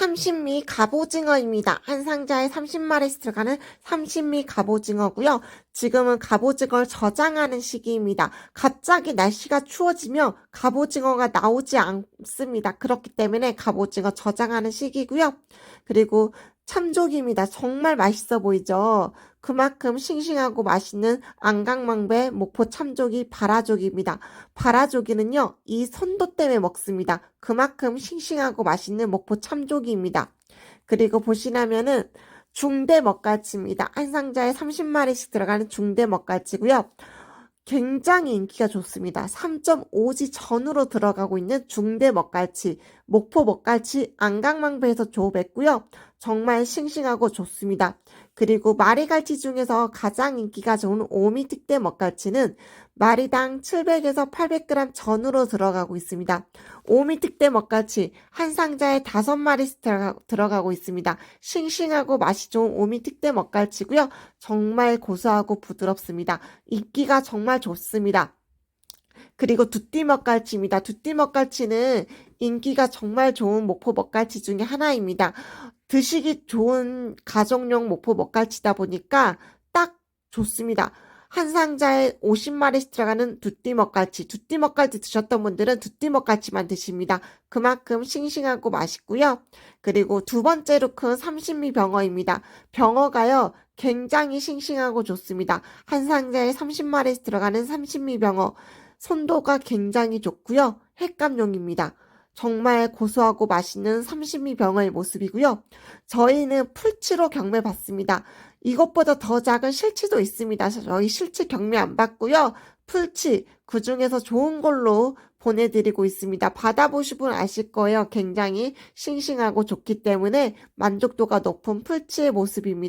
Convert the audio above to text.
삼신미 갑오징어입니다. 한 상자에 30마리씩 들어가는 삼신미 갑오징어고요. 지금은 갑오징어를 저장하는 시기입니다. 갑자기 날씨가 추워지면 갑오징어가 나오지 않습니다. 그렇기 때문에 갑오징어 저장하는 시기고요. 그리고 참조기입니다. 정말 맛있어 보이죠? 그만큼 싱싱하고 맛있는 안강망배 목포 참조기 바라조기입니다. 바라조기는요, 이 선도 때문에 먹습니다. 그만큼 싱싱하고 맛있는 목포 참조기입니다. 그리고 보시라면은 중대 먹갈치입니다. 한 상자에 30마리씩 들어가는 중대 먹갈치고요. 굉장히 인기가 좋습니다. 3.5지 전으로 들어가고 있는 중대 먹갈치, 목포 먹갈치 안강망배에서 조업했고요. 정말 싱싱하고 좋습니다. 그리고 마리갈치 중에서 가장 인기가 좋은 오미 특대 먹갈치는 마리당 700에서 800g 전으로 들어가고 있습니다. 오미 특대 먹갈치 한 상자에 5마리씩 들어가, 들어가고 있습니다. 싱싱하고 맛이 좋은 오미 특대 먹갈치고요. 정말 고소하고 부드럽습니다. 인기가 정말 좋습니다. 그리고 두띠 먹갈치입니다. 두띠 먹갈치는 인기가 정말 좋은 목포 먹갈치 중에 하나입니다. 드시기 좋은 가정용 목포 먹갈치다 보니까 딱 좋습니다. 한 상자에 50마리씩 들어가는 두띠 먹갈치. 두띠 먹갈치 드셨던 분들은 두띠 먹갈치만 드십니다. 그만큼 싱싱하고 맛있고요. 그리고 두 번째로 큰 삼신미 병어입니다. 병어가요, 굉장히 싱싱하고 좋습니다. 한 상자에 30마리씩 들어가는 삼신미 병어. 손도가 굉장히 좋고요. 횟감용입니다. 정말 고소하고 맛있는 삼신미 병어의 모습이고요. 저희는 풀치로 경매 받습니다. 이것보다 더 작은 실치도 있습니다. 저희 실치 경매 안 받고요. 풀치 그 중에서 좋은 걸로 보내드리고 있습니다. 받아보시면 아실 거예요. 굉장히 싱싱하고 좋기 때문에 만족도가 높은 풀치의 모습입니다.